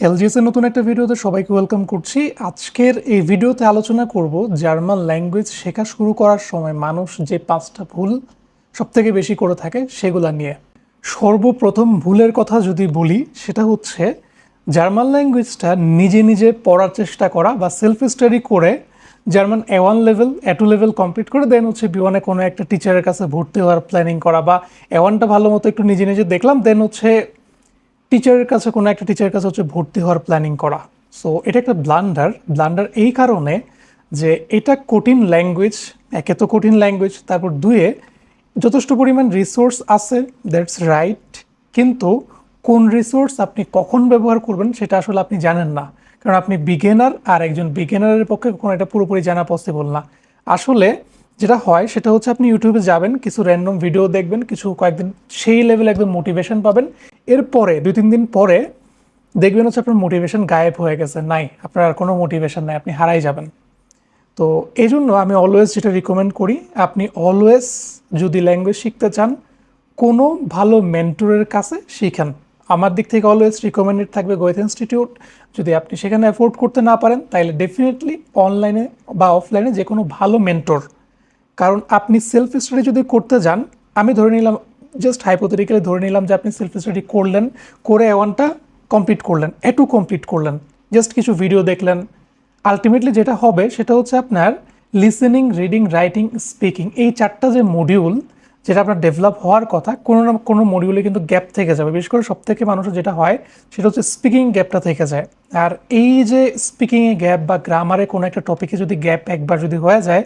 এলজিএস এর নতুন একটা ভিডিওতে সবাইকে ওয়েলকাম করছি। আজকের এই ভিডিওতে আলোচনা করব জার্মান ল্যাঙ্গুয়েজ শেখা শুরু করার সময় মানুষ যে পাঁচটা ভুল সবথেকে বেশি করে থাকে সেগুলা নিয়ে। সর্বপ্রথম ভুলের কথা যদি বলি, সেটা হচ্ছে জার্মান ল্যাঙ্গুয়েজটা নিজে নিজে পড়ার চেষ্টা করা বা সেলফ স্টাডি করে German A one level A two level complete করে দেন হচ্ছে বি ওয়ানে কোনো একটা টিচারের কাছে ভর্তি হওয়ার প্ল্যানিং করা বা এ ওয়ানটা ভালো মতো একটু নিজে নিজে দেখলাম দেন হচ্ছে টিচারের কাছে, কোনো একটা টিচারের কাছে হচ্ছে ভর্তি হওয়ার প্ল্যানিং করা। সো এটা একটা ব্লান্ডার ব্লান্ডার এই কারণে যে এটা কঠিন ল্যাঙ্গুয়েজ একে তো কঠিন ল্যাঙ্গুয়েজ তারপর দুয়ে যথেষ্ট পরিমাণ রিসোর্স আছে দ্যাটস রাইট কিন্তু কোন রিসোর্স আপনি কখন ব্যবহার করবেন সেটা আসলে আপনি জানেন না। কারণ আপনি বিগেনার আর একজন বিগেনারের পক্ষে কখনো এটা পুরোপুরি জানা পসিবল না। আসলে যেটা হয় সেটা হচ্ছে আপনি ইউটিউবে যাবেন, কিছু র্যান্ডম ভিডিও দেখবেন, কিছু কয়েকদিন সেই লেভেলে একদম মোটিভেশন পাবেন। এরপরে, দুই, তিন দিন পরে দেখবেন হচ্ছে আপনার মোটিভেশন গায়েব হয়ে গেছে, নাই, আপনার আর কোনো মোটিভেশন নাই, আপনি হারাই যাবেন। তো এই জন্য আমি অলওয়েজ যেটা রিকমেন্ড করি, আপনি অলওয়েজ যদি ল্যাঙ্গুয়েজ শিখতে চান, কোনো ভালো মেন্টরের কাছে শিখেন। আমার দিক থেকে অলওয়েজ রিকমেন্ডেড থাকবে গোয়েথ ইনস্টিটিউট যদি আপনি সেখানে অ্যাফোর্ড করতে না পারেন তাহলে ডেফিনেটলি অনলাইনে বা অফলাইনে যে কোনো ভালো মেন্টর কারণ আপনি সেলফ স্টাডি যদি করতে যান, আমি ধরে নিলাম জাস্ট হাইপোথেটিক্যালি ধরে নিলাম যে আপনি সেলফ স্টাডি করলেন, করে ওয়ানটা কমপ্লিট করলেন এ টু কমপ্লিট করলেন জাস্ট কিছু ভিডিও দেখলেন। আলটিমেটলি যেটা হবে, সেটা হচ্ছে আপনার লিসেনিং রিডিং রাইটিং স্পিকিং এই চারটা যে মডিউল যেটা আপনার ডেভেলপ হওয়ার কথা, কোনো না কোনো মডিউলে কিন্তু গ্যাপ থেকে যাবে। বিশেষ করে সব থেকে মানুষের যেটা হয়, সেটা হচ্ছে স্পিকিং গ্যাপটা থেকে যায়। আর এই যে স্পিকিংয়ে গ্যাপ বা গ্রামারে কোনো একটা টপিকে যদি গ্যাপ একবার যদি হয়ে যায়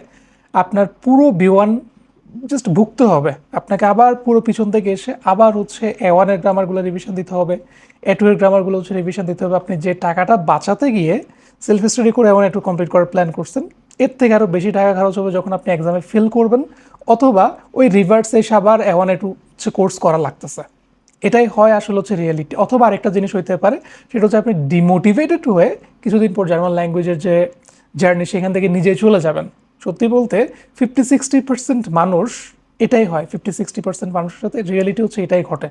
আপনার পুরো বিওয়ান জাস্ট ভুগতে হবে। আপনাকে আবার পুরো পিছন থেকে এসে আবার হচ্ছে এ ওয়ানের গ্রামারগুলো রিভিশন দিতে হবে। এ টু এর গ্রামারগুলো হচ্ছে রিভিশন দিতে হবে। আপনি যে টাকাটা বাঁচাতে গিয়ে সেলফ স্টাডি করে এমন একটু কমপ্লিট করার প্ল্যান করছেন, এর থেকে আরও বেশি টাকা খরচ হবে যখন আপনি এক্সামে ফেল করবেন, অথবা ওই রিভার্স এসে আবার এমন একটু হচ্ছে কোর্স করা লাগতেছে। এটাই হয় আসলে হচ্ছে রিয়েলিটি অথবা আরেকটা জিনিস হইতে পারে, সেটা হচ্ছে আপনি ডিমোটিভেটেড হয়ে কিছুদিন পর জার্মান ল্যাঙ্গুয়েজের যে জার্নি সেখান থেকে নিজে চলে যাবেন। সত্যি বলতে ফিফটি সিক্সটি পার্সেন্ট মানুষ এটাই হয় ফিফটি সিক্সটি পার্সেন্ট মানুষের সাথে রিয়েলিটি হচ্ছে এটাই ঘটে।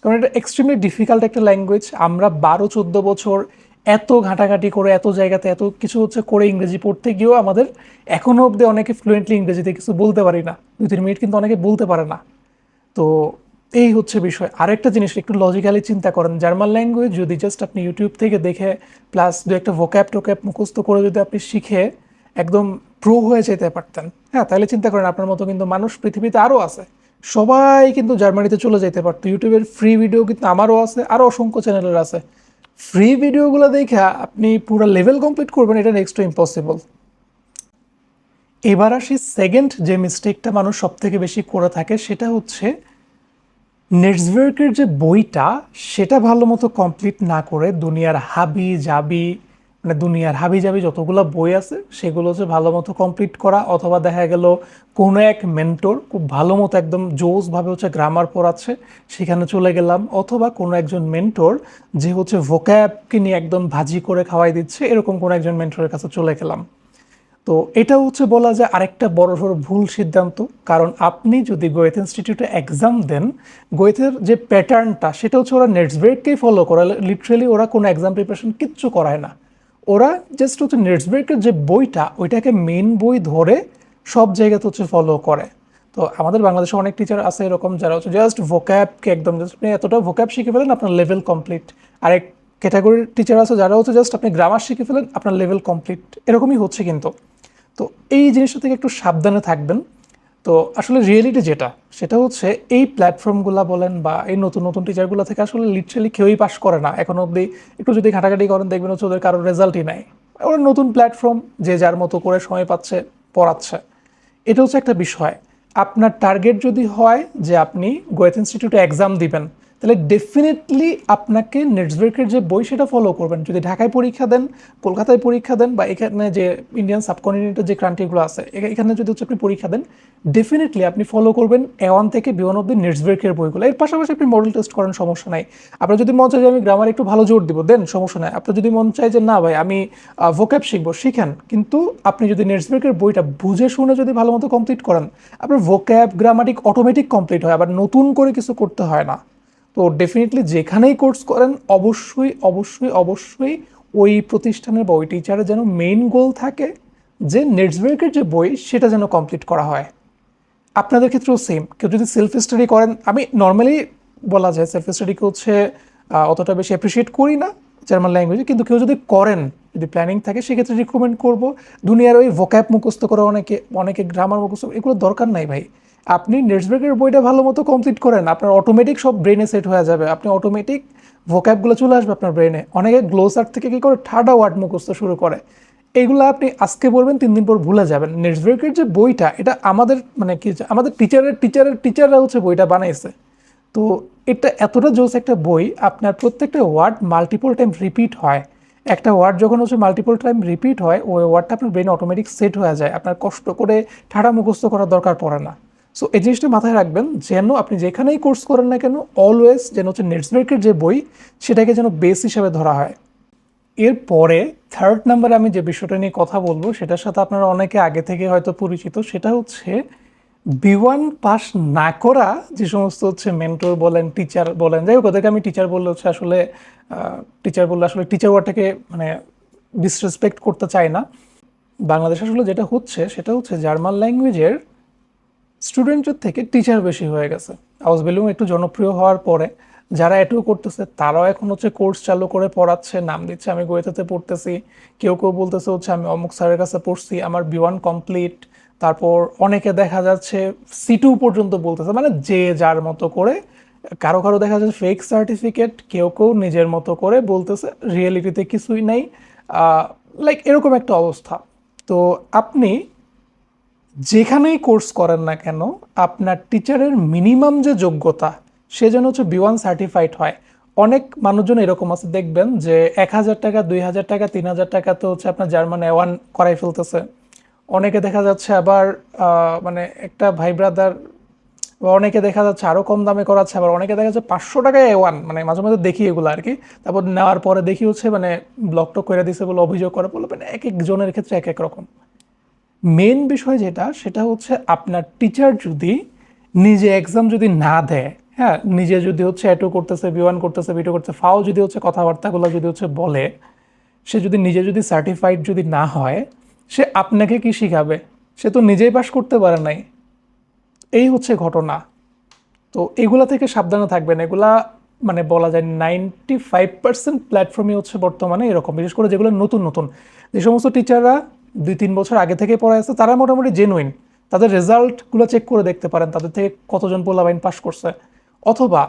কারণ এটা এক্সট্রিমলি ডিফিকাল্ট একটা ল্যাঙ্গুয়েজ আমরা বারো, চোদ্দ বছর এত ঘাটাঘাটি করে, এত জায়গাতে এত কিছু হচ্ছে করে ইংরেজি পড়তে গিয়েও আমাদের এখনও অবধি অনেকে ফ্লুয়েন্টলি ইংরেজিতে কিছু বলতে পারি না। দুই তিন মিনিট কিন্তু অনেকে বলতে পারে না। তো এই হচ্ছে বিষয়। আরেকটা জিনিস একটু লজিক্যালি চিন্তা করেন। জার্মান ল্যাঙ্গুয়েজ যদি জাস্ট আপনি ইউটিউব থেকে দেখে প্লাস দু একটা ভোক্যাপ টোক্যাপ মুখস্থ করে যদি আপনি শিখে, একদম প্রো হয়ে যেতে পারতেন। হ্যাঁ তাহলে চিন্তা করেন, আপনার মতো কিন্তু মানুষ পৃথিবীতে আরও আছে। সবাই কিন্তু জার্মানিতে চলে যেতে পারতো। ইউটিউবের ফ্রি ভিডিও কিন্তু আমারও আছে, আরও অসংখ্য চ্যানেলের আছে। ফ্রি ভিডিওগুলো দেখে আপনি পুরো লেভেল কমপ্লিট করবেন, এটা নেক্সট ইম্পসিবল এবার আসি সেকেন্ড যে মিস্টেকটা মানুষ সব থেকে বেশি করে থাকে, সেটা হচ্ছে নেটসওয়ার্কের যে বইটা, সেটা ভালো মতো কমপ্লিট না করে দুনিয়ার হাবি জাবি মানে দুনিয়ার হাবি জাবি যতগুলো বই আছে, সেগুলো হচ্ছে ভালো মতো কমপ্লিট করা, অথবা দেখা গেল কোনো এক মেন্টর খুব ভালো মতো একদম জোসভাবে হচ্ছে গ্রামার পড়াচ্ছে, সেখানে চলে গেলাম। অথবা কোনো একজন মেন্টর যে হচ্ছে ভোক্যাবকে নিয়ে একদম ভাজি করে খাওয়াই দিচ্ছে, এরকম কোনো একজন মেন্টরের কাছে চলে গেলাম। তো এটা হচ্ছে বলা যায় আরেকটা বড় সড়ো ভুল সিদ্ধান্ত, কারণ আপনি যদি গোয়েথ ইনস্টিটিউটে এক্সাম দেন গোয়েথের যে প্যাটার্নটা সেটা হচ্ছে ওরা নেটসব্রেককেই ফলো করে। লিটারেলি ওরা কোনো এক্সাম প্রিপারেশন কিচ্ছু করায় না। ওরা জাস্ট হচ্ছে নেটসব্রেকের যে বইটা, ওইটাকে মেন বই ধরে সব জায়গাতে হচ্ছে ফলো করে। তো আমাদের বাংলাদেশে অনেক টিচার আছে এরকম যারা হচ্ছে জাস্ট ভোক্যাবকে একদম জাস্ট আপনি এতটা ভোক্যাব শিখে ফেলেন, আপনার লেভেল কমপ্লিট আরেক ক্যাটাগরির টিচার আছে যারা হচ্ছে জাস্ট আপনি গ্রামার শিখে ফেলেন, আপনার লেভেল কমপ্লিট এরকমই হচ্ছে কিন্তু। তো এই জিনিসটা থেকে একটু সাবধানে থাকবেন। তো আসলে রিয়েলিটি যেটা, সেটা হচ্ছে এই প্ল্যাটফর্মগুলো বলেন বা এই নতুন নতুন টিচারগুলো থেকে আসলে লিটারেলি কেউই পাস করে না। এখন অবধি একটু যদি ঘাটাঘাটি করেন, দেখবেন হচ্ছে ওদের কারোর রেজাল্টই নাই। ওরা নতুন প্ল্যাটফর্ম যে যার মতো করে সময় পাচ্ছে, পড়াচ্ছে। এটা হচ্ছে একটা বিষয়। আপনার টার্গেট যদি হয় যে আপনি গোয়েথ ইনস্টিটিউটে এক্সাম দিবেন তাহলে ডেফিনেটলি আপনাকে নেটসওয়ার্কের যে বই সেটা ফলো করবেন। যদি ঢাকায় পরীক্ষা দেন, কলকাতায় পরীক্ষা দেন বা এখানে যে ইন্ডিয়ান সাবকন্টিনেন্টের যে ক্রান্তিগুলো আছে এখানে যদি হচ্ছে আপনি পরীক্ষা দেন ডেফিনেটলি আপনি ফলো করবেন এ ওয়ান থেকে বি ওয়ান অব্দি নেটসওয়ার্কের বইগুলো। এর পাশাপাশি আপনি মডেল টেস্ট করেন সমস্যা নাই। আপনার যদি মন চায় যে আমি গ্রামার একটু ভালো জোর দিব দেন সমস্যা নাই। আপনার যদি মন চায় যে না ভাই, আমি ভোক্যাব শিখব, শিখেন। কিন্তু আপনি যদি নেটসওয়ার্কের বইটা বুঝে শুনে যদি ভালো মতো কমপ্লিট করেন, আপনার ভোক্যাব গ্রামাটিক অটোমেটিক কমপ্লিট হয়। আবার নতুন করে কিছু করতে হয় না। তো ডেফিনেটলি যেখানেই কোর্স করেন, অবশ্যই অবশ্যই অবশ্যই ওই প্রতিষ্ঠানের বা ওই টিচারের যেন মেইন গোল থাকে যে নেটসওয়ার্কের যে বই সেটা যেন কমপ্লিট করা হয়। আপনাদের ক্ষেত্রেও সেম কেউ যদি সেলফ স্টাডি করেন, আমি নর্মালি বলা যায় সেলফ স্টাডিকে হচ্ছে অতটা বেশি অ্যাপ্রিসিয়েট করি না জার্মান ল্যাঙ্গুয়েজে কিন্তু কেউ যদি করেন যদি প্ল্যানিং থাকে, সেক্ষেত্রে রিকমেন্ড করব দুনিয়ার ওই ভোক্যাপ মুখস্থ করে, অনেকে অনেকে গ্রামার মুখস্থ এগুলো দরকার নাই ভাই। আপনি নেটসব্রেকের বইটা ভালো মতো কমপ্লিট করেন, আপনার অটোমেটিক সব ব্রেনে সেট হয়ে যাবে। আপনি অটোমেটিক ভোক্যাপগুলো চলে আসবে আপনার ব্রেনে অনেকে গ্লোসার থেকে কী করে? ঠাডা ওয়ার্ড মুখস্থ শুরু করে। এগুলো আপনি আজকে বলবেন, তিন দিন পর ভুলে যাবেন। নেটসব্রেকের যে বইটা, এটা আমাদের মানে কি আমাদের টিচারের টিচারের টিচাররা হচ্ছে বইটা বানাইছে। তো এটা এতটা জোস একটা বই, আপনার প্রত্যেকটা ওয়ার্ড মাল্টিপল টাইম রিপিট হয়। একটা ওয়ার্ড যখন হচ্ছে মাল্টিপল টাইম রিপিট হয়, ওই ওয়ার্ডটা আপনার ব্রেন অটোমেটিক সেট হয়ে যায়। আপনার কষ্ট করে ঠাড়া মুখস্থ করার দরকার পড়ে না। সো এই জিনিসটা মাথায় রাখবেন, যেন আপনি যেখানেই কোর্স করেন না কেন অলওয়েজ যেন হচ্ছে নেটসব্রেকের যে বই, সেটাকে যেন বেস হিসাবে ধরা হয়। এরপরে থার্ড নাম্বারে আমি যে বিষয়টা নিয়ে কথা বলব, সেটার সাথে আপনারা অনেকে আগে থেকে হয়তো পরিচিত, সেটা হচ্ছে বিওয়ান পাস না করা যে সমস্ত হচ্ছে মেন্টর বলেন টিচার বলেন, যাই হোক, ওদেরকে আমি টিচার বললে হচ্ছে আসলে টিচার বললে আসলে টিচার ওয়ার্ডটাকে মানে ডিসরেসপেক্ট করতে চাই না। বাংলাদেশে আসলে যেটা হচ্ছে, সেটা হচ্ছে জার্মান ল্যাঙ্গুয়েজের স্টুডেন্টের থেকে টিচার বেশি হয়ে গেছে। হাউস বেলুম একটু জনপ্রিয় হওয়ার পরে যারা এটুকু করতেছে, তারাও এখন হচ্ছে কোর্স চালু করে পড়াচ্ছে, নাম দিচ্ছে, আমি গোয়েতাতে পড়তেছি, কেউ কেউ বলতেছে হচ্ছে, আমি অমুক স্যারের কাছে পড়ছি, আমার বিওয়ান কমপ্লিট তারপর অনেকে দেখা যাচ্ছে সিটু পর্যন্ত বলতেছে মানে যে যার মতো করে। কারও কারও দেখা যাচ্ছে ফেক সার্টিফিকেট কেউ কেউ নিজের মতো করে বলতেছে রিয়েলিটিতে কিছুই নাই। লাইক এরকম একটা অবস্থা। তো আপনি যেখানেই কোর্স করেন না কেন, আপনার টিচারের মিনিমাম যে যোগ্যতা, সে যেন হচ্ছে বি ওয়ান সার্টিফাইড হয়। অনেক মানুষজন এরকম আছে, দেখবেন যে এক হাজার টাকা, দুই হাজার টাকা, তিন হাজার টাকা তো হচ্ছে আপনার জার্মান ওয়ান করাই ফেলতেছে। অনেকে দেখা যাচ্ছে আবার মানে একটা ভাই ব্রাদার বা অনেকে দেখা যাচ্ছে আরও কম দামে করাচ্ছে, আবার অনেকে দেখা যাচ্ছে পাঁচশো টাকায় ওয়ান মানে মাঝে মাঝে দেখি এগুলো আর কি। তারপর নেওয়ার পরে দেখি হচ্ছে মানে ব্লক টক করে দিছে বলে, অভিযোগ করে বলে মানে এক একজনের ক্ষেত্রে এক এক রকম। মেন বিষয় যেটা, সেটা হচ্ছে আপনার টিচার যদি নিজে এক্সাম যদি না দেয় হ্যাঁ নিজে যদি হচ্ছে এটু করতেছে বিওয়ান করতেছে বিটু করতেছে, ফাও যদি হচ্ছে কথাবার্তাগুলো যদি হচ্ছে বলে, সে যদি নিজে যদি সার্টিফাইড যদি না হয় সে আপনাকে কি শিখাবে? সে তো নিজেই পাশ করতে পারে নাই। এই হচ্ছে ঘটনা। তো এগুলা থেকে সাবধানে থাকবেন। এগুলা মানে বলা যায় নাইনটি ফাইভ পার্সেন্ট প্ল্যাটফর্মই হচ্ছে বর্তমানে এরকম। বিশেষ করে যেগুলো নতুন নতুন। যে সমস্ত টিচাররা দুই, তিন বছর আগে থেকে পড়ায় আছে, তারা মোটামুটি জেনুইন তাদের রেজাল্টগুলো চেক করে দেখতে পারেন, তাদের থেকে কতজন পোলাবাইন পাস করছে। অথবা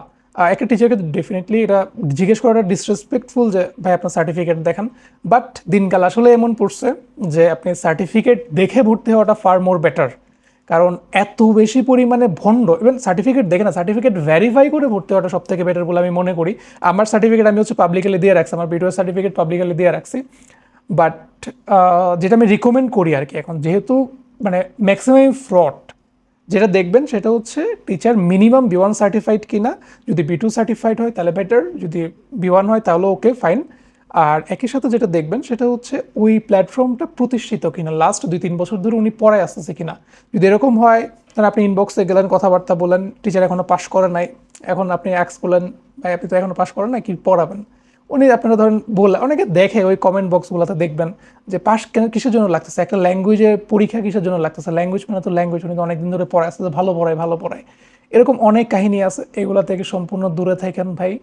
একটা টিচারকে ডেফিনেটলি এটা জিজ্ঞেস করাটা ডিসরেসপেক্টফুল যে, ভাই, আপনার সার্টিফিকেট দেখান। বাট দিনকাল আসলে এমন পড়ছে যে, আপনি সার্টিফিকেট দেখে ভর্তি হওয়াটা ফার মোর বেটার কারণ এত বেশি পরিমাণে ভণ্ড ইভেন সার্টিফিকেট দেখে না সার্টিফিকেট ভেরিফাই করে ভর্তি হওয়াটা সব থেকে বেটার বলে আমি মনে করি। আমার সার্টিফিকেট আমি হচ্ছে পাবলিকালি দিয়ে রাখছি, আমার বিডিও সার্টিফিকেট পাবলিকালি দিয়ে রাখছি। বাট যেটা আমি রিকমেন্ড করি আর কি এখন, যেহেতু মানে ম্যাক্সিমাম ফ্রড যেটা দেখবেন সেটা হচ্ছে teacher minimum B one certified কিনা, যদি বি টু সার্টিফাইড হয় তাহলে বেটার যদি বি ওয়ান হয় তাহলে ওকে ফাইন আর একই সাথে যেটা দেখবেন সেটা হচ্ছে ওই প্ল্যাটফর্মটা প্রতিষ্ঠিত কিনা লাস্ট দুই তিন বছর ধরে উনি পড়ায় আসতেছে কিনা। যদি এরকম হয়, তাহলে আপনি ইনবক্সে গেলেন, কথাবার্তা বললেন টিচার এখনও পাশ করে নাই, এখন আপনি অ্যাক্স করলেন, ভাই আপনি তো এখনও পাশ করেন নাই, কি পড়াবেন? উনি আপনারা ধরেন বলে, অনেকে দেখে ওই কমেন্ট বক্সগুলোতে দেখবেন যে পাস কেন, কিসের জন্য লাগতেছে? একটা ল্যাঙ্গুয়েজে পরীক্ষা কিসের জন্য লাগতেছে? ল্যাঙ্গুয়েজ মানে তো ল্যাঙ্গুয়েজ উনি অনেকদিন ধরে পড়ায় আসছে ভালো পড়ায় ভালো পড়ায়। এরকম অনেক কাহিনী আছে, এগুলা থেকে সম্পূর্ণ দূরে থাকেন ভাই।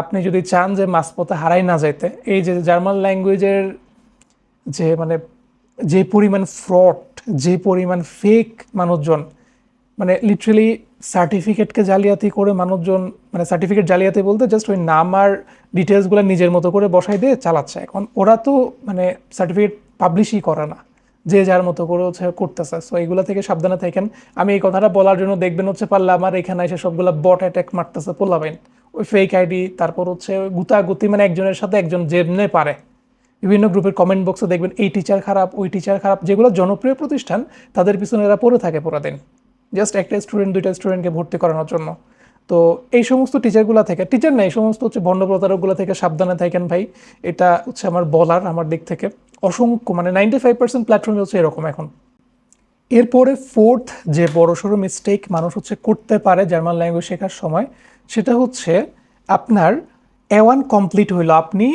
আপনি যদি চান যে মাঝপথে হারাই না যাইতে, এই যে জার্মান ল্যাঙ্গুয়েজের যে মানে যে পরিমাণ ফ্রড যে পরিমাণ ফেক মানুষজন মানে লিটারেলি সার্টিফিকেটকে জালিয়াতি করে মানুষজন মানে সার্টিফিকেট জালিয়াতি বলতে জাস্ট ওই নাম আর ডিটেলসগুলো নিজের মতো করে বসাই দিয়ে চালাচ্ছে এখন। ওরা তো মানে সার্টিফিকেট পাবলিশই করে না, যে যার মতো করে হচ্ছে করতেছে। সো এইগুলো থেকে সাবধানে থাকেন। আমি এই কথাটা বলার জন্য দেখবেন হচ্ছে পারলে আমার এখানে এসে সবগুলো বট অ্যাটাক মারতেছে পোলাবেন ওই ফেক আইডি তারপর হচ্ছে গুতাগুতি মানে একজনের সাথে একজন যেমনে পারে। বিভিন্ন গ্রুপের কমেন্ট বক্সে দেখবেন, এই টিচার খারাপ, ওই টিচার খারাপ। যেগুলো জনপ্রিয় প্রতিষ্ঠান, তাদের পিছনে এরা পড়ে থাকে পুরো দিন জাস্ট একটা স্টুডেন্ট দুইটা স্টুডেন্টকে ভর্তি করানোর জন্য। তো এই সমস্ত টিচারগুলো থেকে টিচার না, এই সমস্ত হচ্ছে ভণ্ড প্রতারকগুলো থেকে সাবধানে থাকেন ভাই। এটা হচ্ছে আমার বলার, আমার দিক থেকে। অসংখ্য মানে নাইনটি ফাইভ পার্সেন্ট প্ল্যাটফর্মে হচ্ছে এরকম এখন। এরপরে ফোর্থ যে বড়সড় মিস্টেক মানুষ হচ্ছে করতে পারে জার্মান ল্যাঙ্গুয়েজ শেখার সময়, সেটা হচ্ছে আপনার ওয়ান কমপ্লিট হইল। আপনি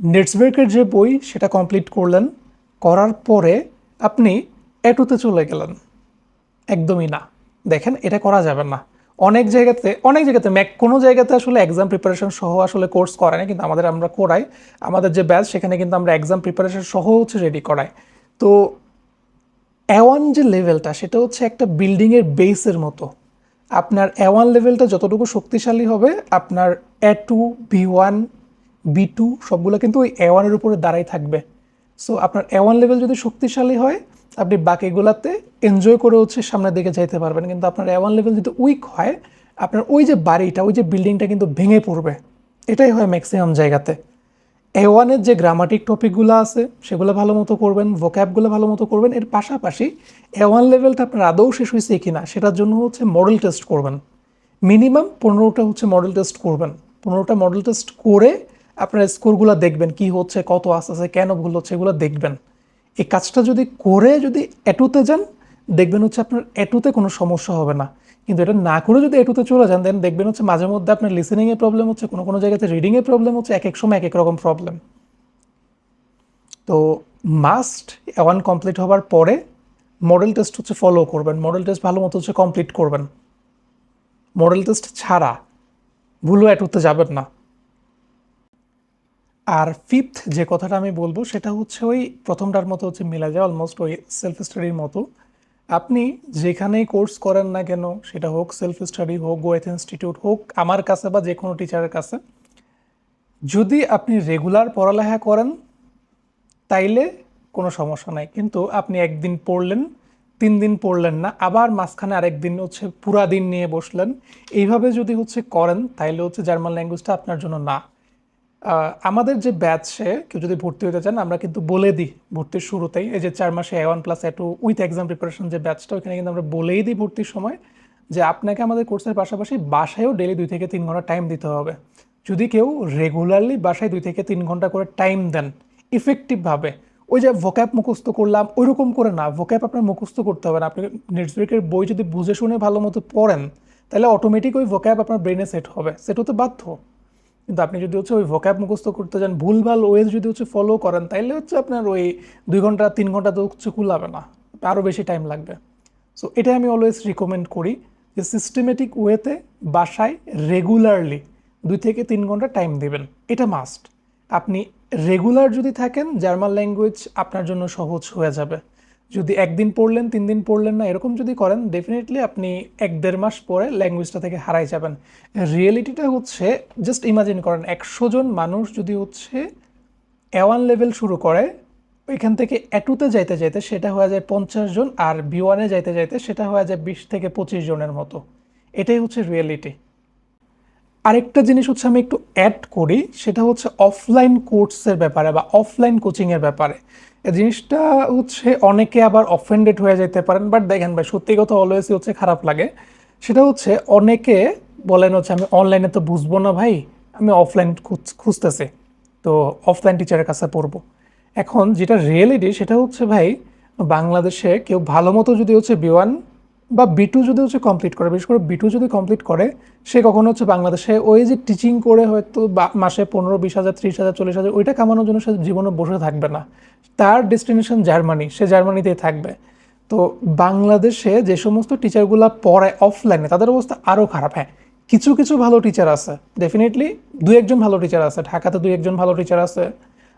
নেটসওয়ার্কের যে বই, সেটা কমপ্লিট করলেন, করার পরে আপনি এ টুতে চলে গেলেন। একদমই না। দেখেন, এটা করা যাবে না। অনেক জায়গাতে অনেক জায়গাতে, ম্যাক, কোনো জায়গাতে আসলে এক্সাম প্রিপারেশন সহ আসলে কোর্স করায় না, কিন্তু আমাদের আমরা করাই। আমাদের যে ব্যাচ সেখানে কিন্তু আমরা এক্সাম প্রিপারেশন সহ হচ্ছে রেডি করাই। তো অ্যাওয়ান যে লেভেলটা সেটা হচ্ছে একটা বিল্ডিংয়ের বেসের মতো। আপনার অ্যাওয়ান লেভেলটা যতটুকু শক্তিশালী হবে, আপনার A two B one B two সবগুলো কিন্তু ওই অ্যাওয়ানের ওয়ানের উপরে দাঁড়াই থাকবে। সো আপনার অ্যাওয়ান লেভেল যদি শক্তিশালী হয় আপনি বাকিগুলাতে এনজয় করে হচ্ছে সামনের দিকে যাইতে পারবেন। কিন্তু আপনার এ ওয়ান লেভেল যদি উইক হয়, আপনার ওই যে বাড়িটা, ওই যে বিল্ডিংটা কিন্তু ভেঙে পড়বে। এটাই হয় ম্যাক্সিমাম জায়গাতে। এ ওয়ানের যে গ্রামাটিক টপিকগুলো আছে, সেগুলো ভালো মতো করবেন ভোক্যাবগুলো ভালো মতো করবেন। এর পাশাপাশি এ ওয়ান লেভেলটা আপনার আদৌ শেষ হয়েছে কি না সেটার জন্য হচ্ছে মডেল টেস্ট করবেন। মিনিমাম পনেরোটা হচ্ছে মডেল টেস্ট করবেন। পনেরোটা মডেল টেস্ট করে আপনার স্কোরগুলো দেখবেন, কি হচ্ছে, কত আসতেছে, কেন ভুল হচ্ছে, এগুলো দেখবেন। এই কাজটা যদি করে যদি এটুতে যান, দেখবেন হচ্ছে আপনার এটুতে কোনো সমস্যা হবে না। কিন্তু এটা না করে যদি এটুতে চলে যান দেন দেখবেন হচ্ছে মাঝে মধ্যে আপনার লিসেনিংয়ে প্রবলেম হচ্ছে, কোনো কোনো জায়গাতে রিডিংয়ে প্রবলেম হচ্ছে, এক এক সময় এক এক রকম প্রবলেম তো মাস্ট ওয়ান কমপ্লিট হওয়ার পরে মডেল টেস্ট হচ্ছে ফলো করবেন। মডেল টেস্ট ভালো মতো হচ্ছে কমপ্লিট করবেন। মডেল টেস্ট ছাড়া ভুলও এটুতে যাবেন না। আর ফিফথ যে কথাটা আমি বলব, সেটা হচ্ছে ওই প্রথমটার মতো হচ্ছে মিলা যায় অলমোস্ট ওই সেলফ স্টাডির মতো। আপনি যেখানেই কোর্স করেন না কেন, সেটা হোক সেলফ স্টাডি হোক গোয়েথ ইনস্টিটিউট হোক, আমার কাছে বা যে কোনো টিচারের কাছে, যদি আপনি রেগুলার পড়ালেখা করেন, তাইলে কোনো সমস্যা নাই। কিন্তু আপনি একদিন পড়লেন, তিন দিন পড়লেন না, আবার মাঝখানে আরেক দিন হচ্ছে পুরা দিন নিয়ে বসলেন, এইভাবে যদি হচ্ছে করেন, তাইলে হচ্ছে জার্মান ল্যাঙ্গুয়েজটা আপনার জন্য না। আমাদের যে ব্যাচে কেউ যদি ভর্তি হতে চান, আমরা কিন্তু বলে দিই ভর্তির শুরুতেই। এই যে চার মাসে A one plus A two with exam preparation যে ব্যাচটা ওখানে কিন্তু আমরা বলেই দিই ভর্তির সময় যে আপনাকে আমাদের কোর্সের পাশাপাশি বাসায়ও ডেলি দুই থেকে তিন ঘণ্টা টাইম দিতে হবে। যদি কেউ রেগুলারলি বাসায় দুই থেকে তিন ঘণ্টা করে টাইম দেন ইফেক্টিভভাবে ওই যে ভোক্যাপ মুখস্থ করলাম, ওইরকম করে না ভোক্যাপ আপনার মুখস্থ করতে হবে না। আপনি নেটসব্রেকের বই যদি বুঝে শুনে ভালো মতো পড়েন, তাহলে অটোমেটিক ওই ভোক্যাপ আপনার ব্রেনে সেট হবে সেট হতে বাধ্য। কিন্তু আপনি যদি হচ্ছে ওই ভোক্যাব মুখস্থ করতে যান, ভুলভাল ওয়েজ যদি হচ্ছে ফলো করেন, তাইলে হচ্ছে আপনার ওই দুই ঘণ্টা, তিন ঘণ্টা তো হচ্ছে কুলাবে না। আরও বেশি টাইম লাগবে। সো এটা আমি অলওয়েজ রিকমেন্ড করি যে সিস্টেমেটিক ওয়েতে বাসায় রেগুলারলি দুই থেকে তিন ঘণ্টা টাইম দেবেন। এটা মাস্ট আপনি রেগুলার যদি থাকেন জার্মান ল্যাঙ্গুয়েজ আপনার জন্য সহজ হয়ে যাবে। যদি একদিন পড়লেন তিন দিন পড়লেন না, এরকম যদি করেন ডেফিনেটলি আপনি এক দেড় মাস পরে ল্যাঙ্গুয়েজটা থেকে হারাই যাবেন। রিয়েলিটিটা হচ্ছে জাস্ট ইমাজিন করেন, একশো জন মানুষ যদি হচ্ছে ওয়ান লেভেল শুরু করে, ওইখান থেকে অ্যাটুতে যাইতে যাইতে সেটা হয়ে যায় পঞ্চাশ জন, আর বি ওয়ানে যাইতে যাইতে সেটা হয়ে যায় বিশ থেকে পঁচিশ জনের মতো। এটাই হচ্ছে রিয়েলিটি আরেকটা জিনিস হচ্ছে আমি একটু অ্যাড করি, সেটা হচ্ছে অফলাইন কোর্সের ব্যাপারে বা অফলাইন কোচিংয়ের ব্যাপারে। জিনিসটা হচ্ছে অনেকে আবার অফেন্ডেড হয়ে যেতে পারেন বাট দেখেন ভাই, সত্যি কথা অলওয়েজই হচ্ছে খারাপ লাগে। সেটা হচ্ছে অনেকে বলেন হচ্ছে, আমি অনলাইনে তো বুঝব না ভাই, আমি অফলাইন খুঁজতেছি। তো অফলাইন টিচারের কাছে পড়ব। এখন যেটা রিয়েলিটি সেটা হচ্ছে ভাই, বাংলাদেশে কেউ ভালো মতো যদি হচ্ছে বি ওয়ান বা বি টু যদি হচ্ছে কমপ্লিট করে, বিশেষ করে বি টু যদি কমপ্লিট করে, সে কখনো হচ্ছে বাংলাদেশে ওই যে টিচিং করে হয়তো মাসে পনেরো, বিশ হাজার, ত্রিশ হাজার, চল্লিশ হাজার, ওইটা কামানোর জন্য সে জীবনে বসে থাকবে না। তার ডেস্টিনেশন জার্মানি সে জার্মানিতেই থাকবে। তো বাংলাদেশে যে সমস্ত টিচারগুলো পড়ায় অফলাইনে তাদের অবস্থা আরও খারাপ। হ্যাঁ কিছু কিছু ভালো টিচার আছে ডেফিনেটলি দু একজন ভালো টিচার আছে। ঢাকাতে দু একজন ভালো টিচার আছে,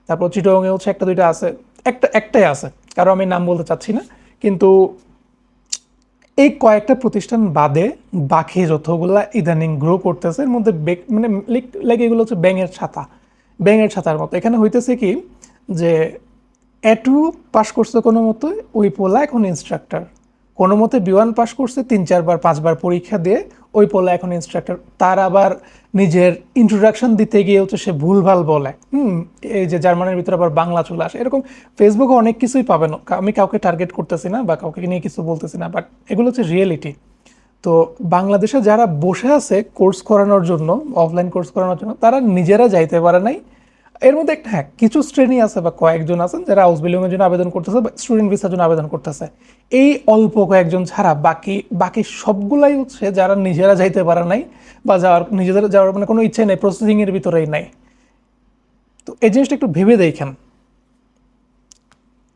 তারপর চিটংয়ে হচ্ছে একটা, দুইটা আছে, একটা, একটাই আছে। কারও আমি নাম বলতে চাচ্ছি না, কিন্তু এই কয়েকটা প্রতিষ্ঠান বাদে বাকি যতগুলো ইদানিং গ্রো করতেছে, এর মধ্যে মানে লাইক এগুলো হচ্ছে ব্যাঙের ছাতা। ব্যাঙের ছাতার মতো। এখানে হইতেছে কি যে এটু পাশ করছে কোনো মতো ওই পোলা এখন ইনস্ট্রাক্টর কোনো মতে বি ওয়ান পাস করছে, তিন, চারবার, পাঁচবার পরীক্ষা দিয়ে ওই পোলা এখন ইনস্ট্রাক্টর তার আবার নিজের ইন্ট্রোডাকশন দিতে গিয়ে হচ্ছে সে ভুলভাল বলে। হুম, এই যে জার্মানির ভিতরে আবার বাংলা চলে আসে। এরকম ফেসবুকে অনেক কিছুই পাবেন। আমি কাউকে টার্গেট করতেছি না বা কাউকে নিয়ে কিছু বলতেছি না বাট এগুলো হচ্ছে রিয়েলিটি তো বাংলাদেশে যারা বসে আছে কোর্স করানোর জন্য অফলাইন কোর্স করানোর জন্য, তারা নিজেরা যাইতে পারে নাই। এর মধ্যে একটা হ্যাঁ কিছু শ্রেণি আছে বা কয়েকজন আছেন যারা হাউস বিল্ডিংয়ের জন্য আবেদন করতেছে বা স্টুডেন্ট ভিসার জন্য আবেদন করতেছে। এই অল্প কয়েকজন ছাড়া বাকি বাকি সবগুলাই হচ্ছে যারা নিজেরা যাইতে পারে নাই বা যাওয়ার, নিজেদের যাওয়ার মানে কোনো ইচ্ছে নেই প্রসেসিংয়ের ভিতরেই নাই। তো এই জিনিসটা একটু ভেবে দেখেন।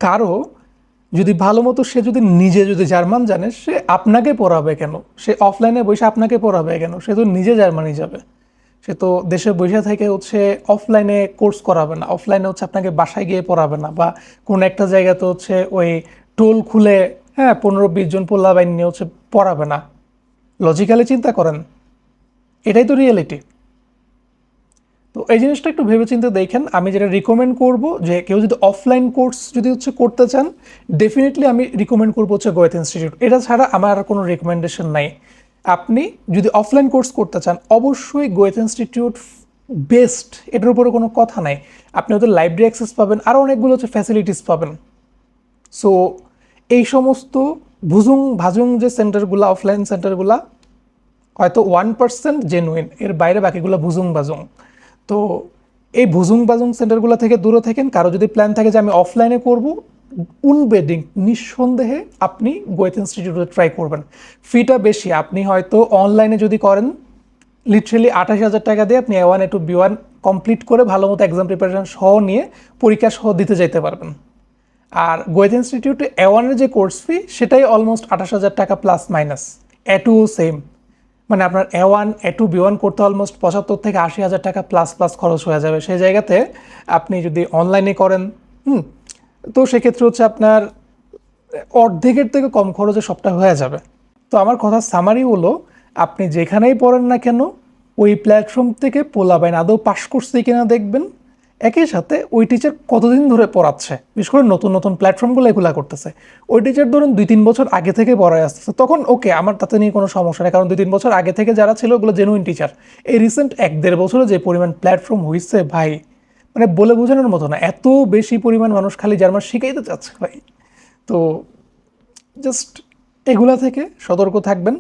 কারও যদি ভালো মতো সে যদি নিজে যদি জার্মান জানে, সে আপনাকে পড়াবে কেন? সে অফলাইনে বসে আপনাকে পড়াবে কেন? সে তো নিজে জার্মানি যাবে। সে তো দেশে বসে থেকে হচ্ছে অফলাইনে কোর্স করাবে না। অফলাইনে হচ্ছে আপনাকে বাসায় গিয়ে পড়াবে না বা কোনো একটা জায়গাতে হচ্ছে ওই টোল খুলে হ্যাঁ পনেরো বিশ জন পোল্লা বাইন নিয়ে হচ্ছে পড়াবে না। লজিক্যালি চিন্তা করেন, এটাই তো রিয়েলিটি তো এই জিনিসটা একটু ভেবেচিন্তে দেখেন, আমি যেটা রিকমেন্ড করব যে কেউ যদি অফলাইন কোর্স যদি হচ্ছে করতে চান ডেফিনেটলি আমি রিকমেন্ড করব হচ্ছে গোয়েথ ইনস্টিটিউট এটা ছাড়া আমার আর কোনো রেকমেন্ডেশন নাই। আপনি যদি অফলাইন কোর্স করতে চান, অবশ্যই গোয়েথ ইনস্টিটিউট বেস্ট এটার উপরে কোনো কথা নাই। আপনি হয়তো লাইব্রেরি অ্যাক্সেস পাবেন আরও অনেকগুলো হচ্ছে ফ্যাসিলিটিস পাবেন। সো এই সমস্ত ভুজুং ভাজুং যে সেন্টারগুলো অফলাইন সেন্টারগুলা হয়তো ওয়ান পার্সেন্ট জেনুইন এর বাইরে বাকিগুলো ভুজুং বাজুং তো, এই ভুজুং বাজুং সেন্টারগুলো থেকে দূরে থাকেন, কারও যদি প্ল্যান থাকে যে আমি অফলাইনে করব উনবেডিং নিঃসন্দেহে আপনি গোয়েথ ইনস্টিটিউটে ট্রাই করবেন। ফিটা বেশি, আপনি হয়তো অনলাইনে যদি করেন লিটারেলি আঠাশ হাজার টাকা দিয়ে আপনি A one A two B one complete করে ভালো মতো এক্সাম প্রিপারেশন সহ নিয়ে পরীক্ষা সহ দিতে যাইতে পারবেন। আর গোয়েথ ইনস্টিটিউটে এ ওয়ানের যে কোর্স ফি সেটাই অলমোস্ট আঠাশ হাজার টাকা plus minus A two same মানে আপনার A one A two B one করতে অলমোস্ট পঁচাত্তর থেকে আশি হাজার টাকা প্লাস প্লাস খরচ হয়ে যাবে। সেই জায়গাতে আপনি যদি অনলাইনে করেন, হুম তো সেক্ষেত্রে হচ্ছে আপনার, অর্ধেকের থেকে কম খরচে সবটা হয়ে যাবে। তো আমার কথা সামারি হলো, আপনি যেখানেই পড়েন না কেন, ওই প্ল্যাটফর্ম থেকে পোলাবেন আদৌ পাশ করছে কিনা দেখবেন। একই সাথে ওই টিচার কতদিন ধরে পড়াচ্ছে, বিশেষ করে নতুন নতুন প্ল্যাটফর্মগুলো এগুলা করতেছে। ওই টিচার ধরুন দুই তিন বছর আগে থেকে পড়ায় আসতেছে, তখন ওকে আমার তাতে নিয়ে কোনো সমস্যা নেই, কারণ দুই তিন বছর আগে থেকে যারা ছিল ওগুলো জেনুইন টিচার এই রিসেন্ট এক দেড় বছরে যে পরিমাণ প্ল্যাটফর্ম হয়েছে ভাই মানে বলে বোঝানোর মতো না। এত বেশি পরিমাণ মানুষ খালি জার্মান শিখাইতে চাচ্ছে ভাই। তো জাস্ট এগুলা থেকে সতর্ক থাকবেন।